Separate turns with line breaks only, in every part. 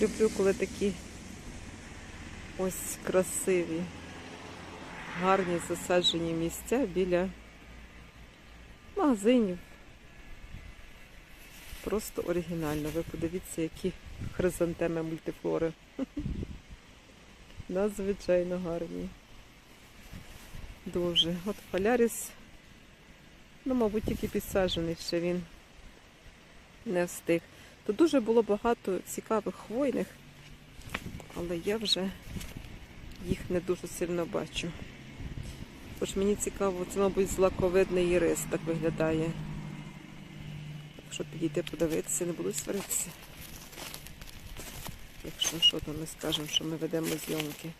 Люблю, коли такі ось красиві, гарні засаджені місця біля магазинів. Просто оригінально. Ви подивіться, які хризантеми мультифлори. Надзвичайно гарні. Дуже. От поляріс, ну, мабуть, тільки підсаджений ще він не встиг. Тут дуже було багато цікавих хвойних, але я вже їх не дуже сильно бачу. Тож мені цікаво, це, мабуть, злаковидний ірис так виглядає. Якщо підійти подивитися, не буду сваритися. Якщо що, то ми скажемо, що ми ведемо зйомки.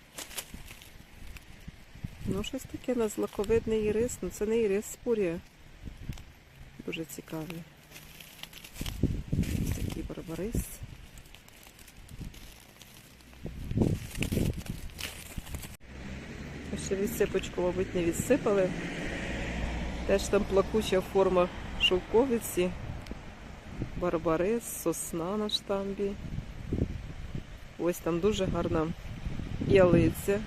Ну, щось таке на злаковидний ірис, ну це не ірис спурія. Дуже цікавий. Барбарис. Ще відсипочку, мабуть, не відсипали. Теж там плакуча форма шовковиці, барбарис, сосна на штамбі. Ось там дуже гарна ялиця.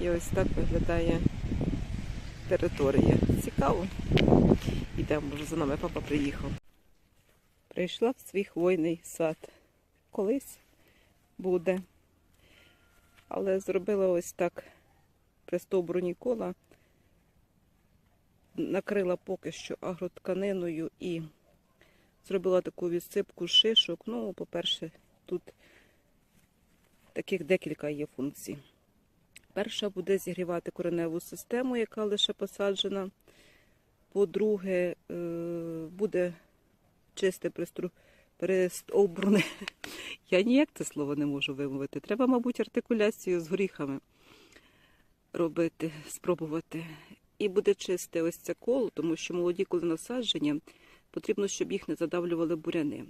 І ось так виглядає територія. Цікаво. Йдемо, може за нами папа приїхав. Прийшла в свій хвойний сад. Колись буде. Але зробила ось так пристовбурні кола, накрила поки що агротканиною і зробила таку відсипку шишок. Ну, по-перше, тут таких декілька є функцій. Перша буде зігрівати кореневу систему, яка лише посаджена. По-друге, е, буде чисте пристру... пристовбурне. Я ніяк це слово не можу вимовити. Треба, мабуть, артикуляцію з горіхами робити, спробувати. І буде чисте ось це коло, тому що молоді, коли насадження, потрібно, щоб їх не задавлювали буряни.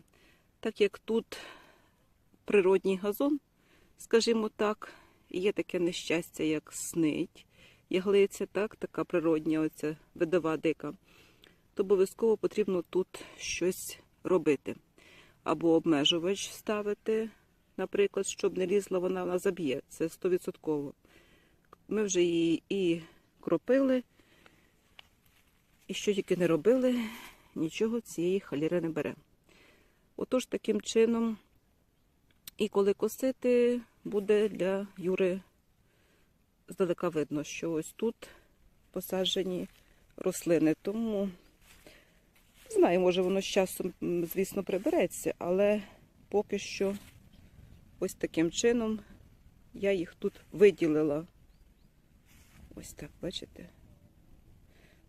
Так як тут природній газон, скажімо так, є таке нещастя, як снить, яглиця, так, така природня, оця видова дика, то обов'язково потрібно тут щось робити. Або обмежувач ставити, наприклад, щоб не лізла вона, вона заб'є. Це 100%. Ми вже її і кропили, і що тільки не робили, нічого цієї халіри не бере. Отож, таким чином, і коли косити, буде для Юри здалека видно, що ось тут посаджені рослини. Тому знаю, може воно з часом, звісно, прибереться, але поки що ось таким чином я їх тут виділила. Ось так, бачите?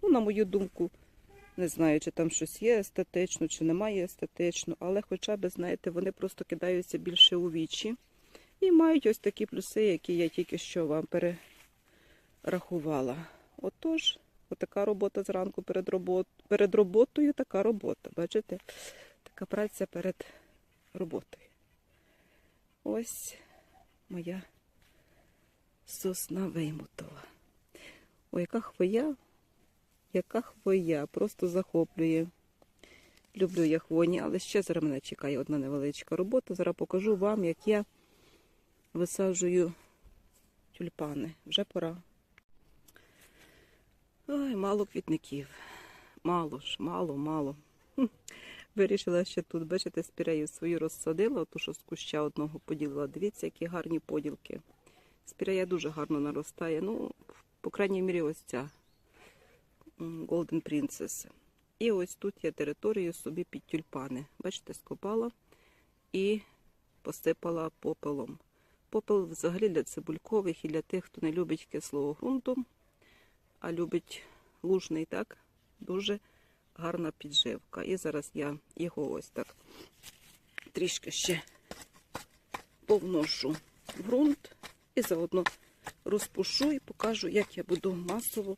Ну, на мою думку, не знаю, чи там щось є естетично, чи немає естетично, але хоча б, знаєте, вони просто кидаються більше у вічі. І мають ось такі плюси, які я тільки що вам перерахувала. Отож, отака робота зранку перед, робот... перед роботою, така робота. Бачите? Така праця перед роботою. Ось моя сосна виймутова. Ой, яка хвоя, яка хвоя, просто захоплює. Люблю я хвойні, але ще зараз мене чекає одна невеличка робота. Зараз покажу вам, як я висаджую тюльпани. Вже пора. Ой, мало квітників. Мало ж, мало, мало. Вирішила ще тут, бачите, спірею свою розсадила, ту, що з куща одного поділила. Дивіться, які гарні поділки. Спірея дуже гарно наростає. Ну, по крайній мірі, ось ця Golden Princess. І ось тут я територію собі під тюльпани. Бачите, скопала і посипала попелом. Попел взагалі для цибулькових і для тих, хто не любить кислого ґрунту, а любить лужний, так, дуже гарна підживка. І зараз я його ось так трішки ще повношу ґрунт і заодно розпушу і покажу, як я буду масово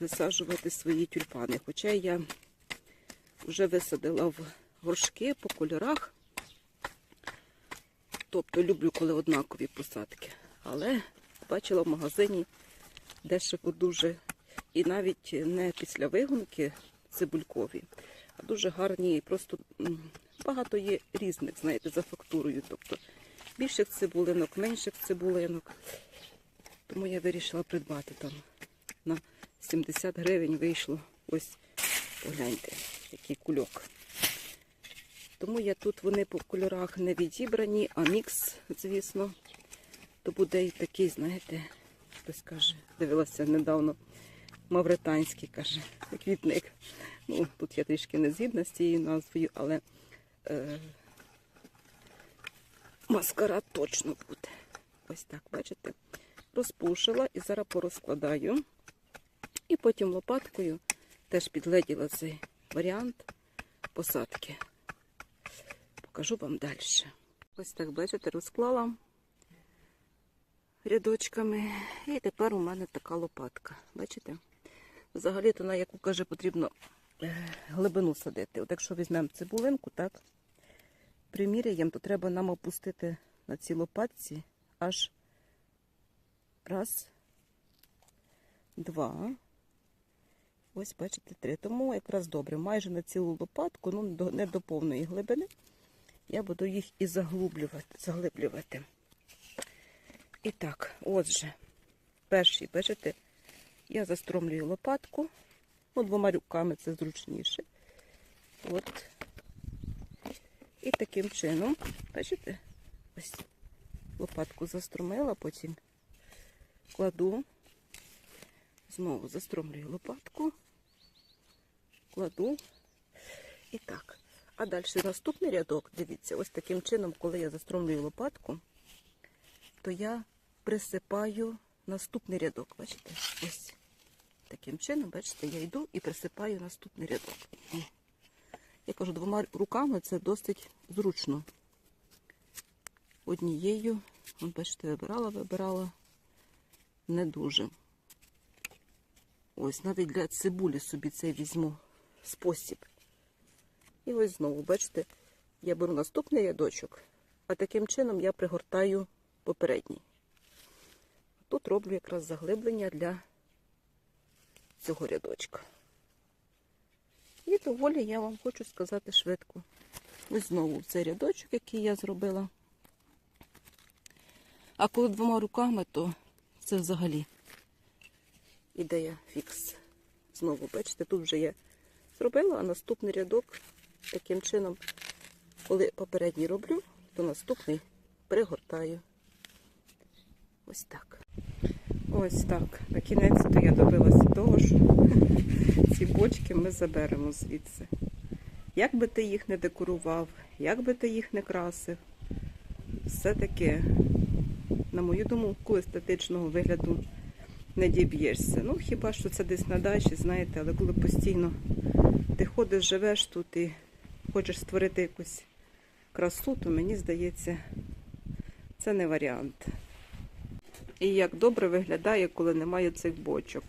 висаджувати свої тюльпани. Хоча я вже висадила в горшки по кольорах. Тобто люблю, коли однакові посадки. Але бачила в магазині дешево дуже. І навіть не після вигонки цибулькові, а дуже гарні, просто багато є різних, знаєте, за фактурою. Тобто більших цибулинок, менших цибулинок. Тому я вирішила придбати там на 70 гривень вийшло. Ось погляньте, який кульок. Тому я тут вони по кольорах не відібрані, а мікс, звісно, то буде і такий, знаєте, хтось каже, дивилася недавно, мавританський, каже, квітник. Ну, тут я трішки не згідна з цією назвою, але е, маскарад точно буде. Ось так, бачите? Розпушила і зараз порозкладаю. І потім лопаткою теж підгледіла цей варіант посадки. Покажу вам далі. Ось так, бачите, розклала рядочками. І тепер у мене така лопатка. Бачите? Взагалі-то на яку каже, потрібно е, глибину садити. От якщо візьмемо цибулинку, так, приміряємо, то треба нам опустити на цій лопатці аж раз, два. Ось, бачите, три. Тому якраз добре. Майже на цілу лопатку, ну не до повної глибини. Я буду їх і заглублювати, заглиблювати. І так, отже, перший, бачите, я застромлюю лопатку. Ну, двома руками це зручніше. От. І таким чином, бачите, ось лопатку застромила, потім кладу, знову застромлюю лопатку, кладу. І так. А далі наступний рядок, дивіться, ось таким чином, коли я застромлюю лопатку, то я присипаю наступний рядок. Бачите? Ось таким чином, бачите, я йду і присипаю наступний рядок. Я кажу, двома руками це досить зручно. Однією, от бачите, вибирала, вибирала не дуже. Ось навіть для цибулі собі цей візьму спосіб. І ось знову, бачите, я беру наступний рядочок, а таким чином я пригортаю попередній. Тут роблю якраз заглиблення для цього рядочка. І доволі я вам хочу сказати швидко. Ось знову цей рядочок, який я зробила. А коли двома руками, то це взагалі ідея фікс. Знову, бачите, тут вже я зробила, а наступний рядок таким чином, коли попередній роблю, то наступний пригортаю. Ось так. Ось так. На кінець то я добилася того, що ці бочки ми заберемо звідси. Як би ти їх не декорував, як би ти їх не красив, все-таки, на мою думку, естетичного вигляду не діб'єшся. Ну, хіба що це десь на дачі, знаєте, але коли постійно ти ходиш, живеш тут і хочеш створити якусь красу, то мені здається, це не варіант. І як добре виглядає, коли немає цих бочок.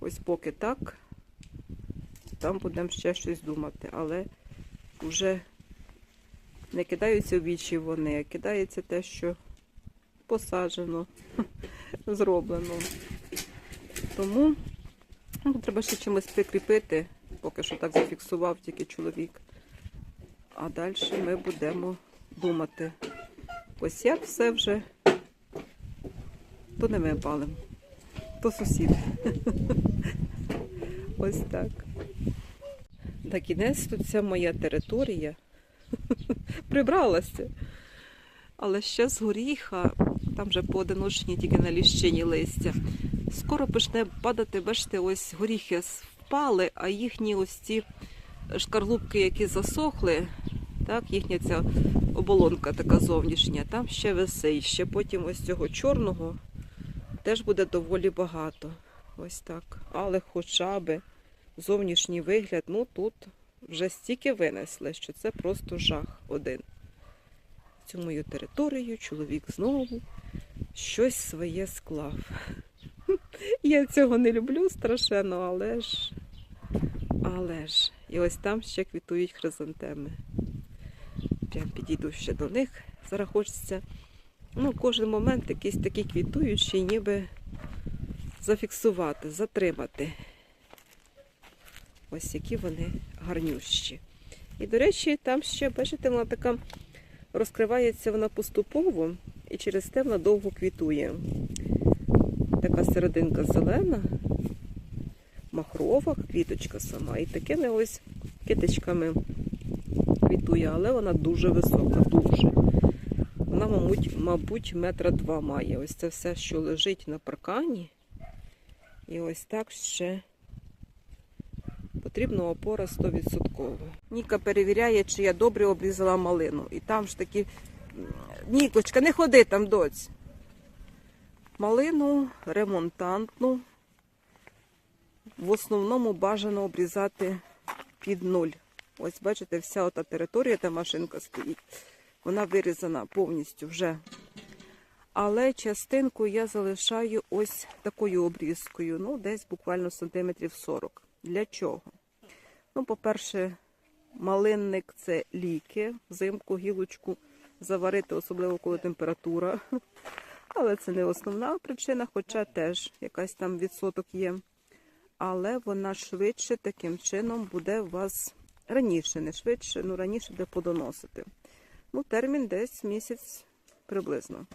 Ось поки так, там будемо ще щось думати, але вже не кидаються в вічі вони, а кидається те, що посаджено, зроблено. Тому ну, треба ще чимось прикріпити, поки що так зафіксував тільки чоловік. А далі ми будемо думати. Ось як все вже, то не ми палимо, то сусіди. Ось так. На кінець тут ця моя територія прибралася. Але ще з горіха, там вже поодиночні тільки на ліщині листя. Скоро почне падати, бачите, ось горіхи впали, а їхні ось ці шкарлупки, які засохли, так, їхня ця оболонка така зовнішня, там ще висить. Ще потім ось цього чорного теж буде доволі багато. Ось так. Але хоча би зовнішній вигляд, ну тут вже стільки винесли, що це просто жах один. Цю мою територію чоловік знову щось своє склав. Я цього не люблю страшенно, але ж. Але ж. І ось там ще квітують хризантеми. Прям підійду ще до них. Зараз хочеться. Ну, кожен момент якийсь такий квітуючий, ніби зафіксувати, затримати. Ось які вони гарнющі. І, до речі, там ще, бачите, вона така розкривається вона поступово і через те вона довго квітує. Така серединка зелена, махрова квіточка сама. І такими ось китичками квітує, але вона дуже висока, дуже. Вона, мабуть, мабуть, метра два має. Ось це все, що лежить на паркані. І ось так ще потрібна опора 100%. Ніка перевіряє, чи я добре обрізала малину. І там ж таки. Нікочка, не ходи там, доць. Малину ремонтантну. В основному бажано обрізати під нуль. Ось бачите, вся ота територія, та машинка стоїть. Вона вирізана повністю вже. Але частинку я залишаю ось такою обрізкою. Ну, десь буквально сантиметрів 40. Для чого? Ну, по-перше, малинник це ліки, взимку гілочку заварити, особливо коли температура. Але це не основна причина, хоча теж якась там відсоток є. Але вона швидше таким чином буде у вас раніше, не швидше, ну раніше буде подоносити. Ну, термін десь місяць приблизно,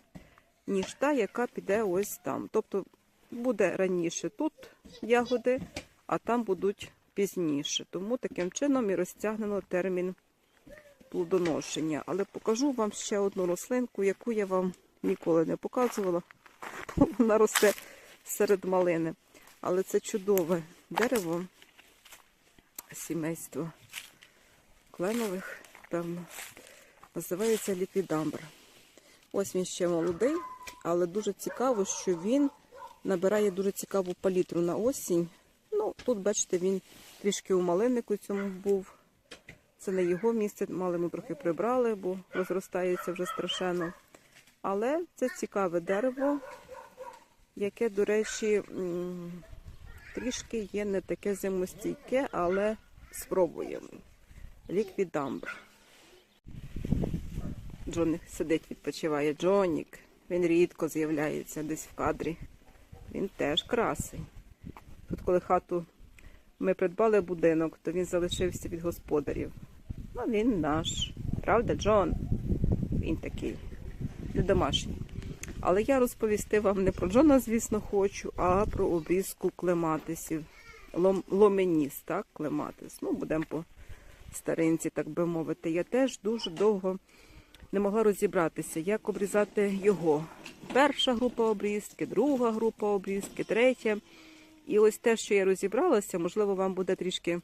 ніж та, яка піде ось там. Тобто буде раніше тут ягоди, а там будуть пізніше. Тому таким чином і розтягнено термін плодоношення. Але покажу вам ще одну рослинку, яку я вам ніколи не показувала. Вона росте серед малини. Але це чудове дерево сімейство кленових, певно. Називається ліквідамбр. Ось він ще молодий, але дуже цікаво, що він набирає дуже цікаву палітру на осінь. Ну, тут, бачите, він трішки у малиннику цьому був. Це не його місце, малину трохи прибрали, бо розростається вже страшенно. Але це цікаве дерево, яке, до речі, трішки є не таке зимостійке, але спробуємо. Ліквідамбр. Джонік сидить, відпочиває. Джонік. Він рідко з'являється десь в кадрі. Він теж красий. Тут, коли хату ми придбали будинок, то він залишився від господарів. Ну, він наш. Правда, Джон? Він такий не домашній. Але я розповісти вам не про Джона, звісно, хочу, а про обрізку клематисів. Лом, ломеніс, так, клематис. Ну, будемо по старинці, так би мовити. Я теж дуже довго не могла розібратися, як обрізати його. Перша група обрізки, друга група обрізки, третя. І ось те, що я розібралася, можливо, вам буде трішки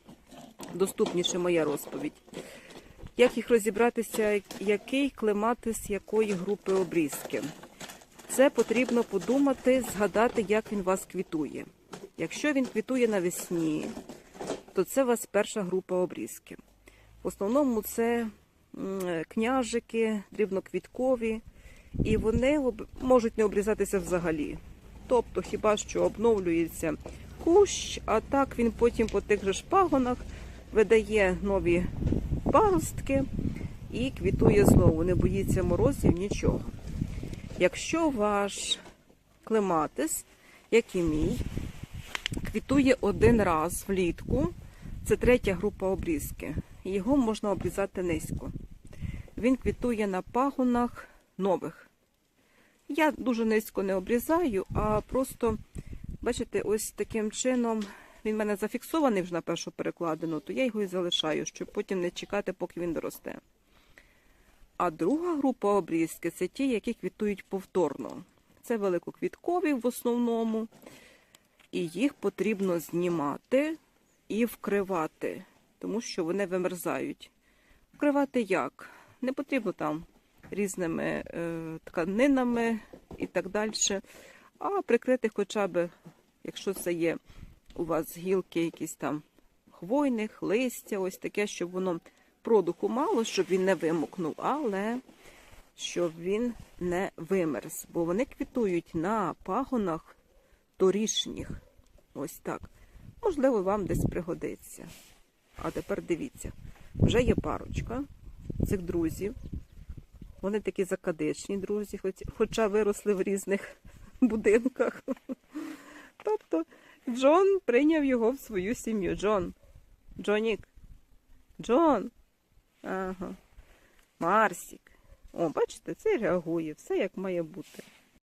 доступніше моя розповідь. Як їх розібратися, який клематис якої групи обрізки? Це потрібно подумати, згадати, як він вас квітує. Якщо він квітує навесні, то це у вас перша група обрізки. В основному це княжики, дрібноквіткові, і вони можуть не обрізатися взагалі. Тобто, хіба що обновлюється кущ, а так він потім по тих же шпагонах видає нові паростки і квітує знову, не боїться морозів, нічого. Якщо ваш клематис, як і мій, квітує один раз влітку, це третя група обрізки. Його можна обрізати низько. Він квітує на пагонах нових. Я дуже низько не обрізаю, а просто, бачите, ось таким чином він в мене зафіксований вже на першу перекладину, то я його і залишаю, щоб потім не чекати, поки він доросте. А друга група обрізки це ті, які квітують повторно. Це великоквіткові в основному, і їх потрібно знімати і вкривати, тому що вони вимерзають. Вкривати як? Не потрібно там різними е, тканинами і так далі, а прикрити хоча б, якщо це є у вас гілки якісь там хвойних, листя, ось таке, щоб воно продуху мало, щоб він не вимокнув, але щоб він не вимерз. Бо вони квітують на пагонах торішніх. Ось так. Можливо, вам десь пригодиться. А тепер дивіться, вже є парочка цих друзів. Вони такі закадичні друзі, хоч, хоча виросли в різних будинках. Тобто Джон прийняв його в свою сім'ю. Джон, Джонік, Джон, Ага. Марсик. О, бачите, це реагує, все як має бути.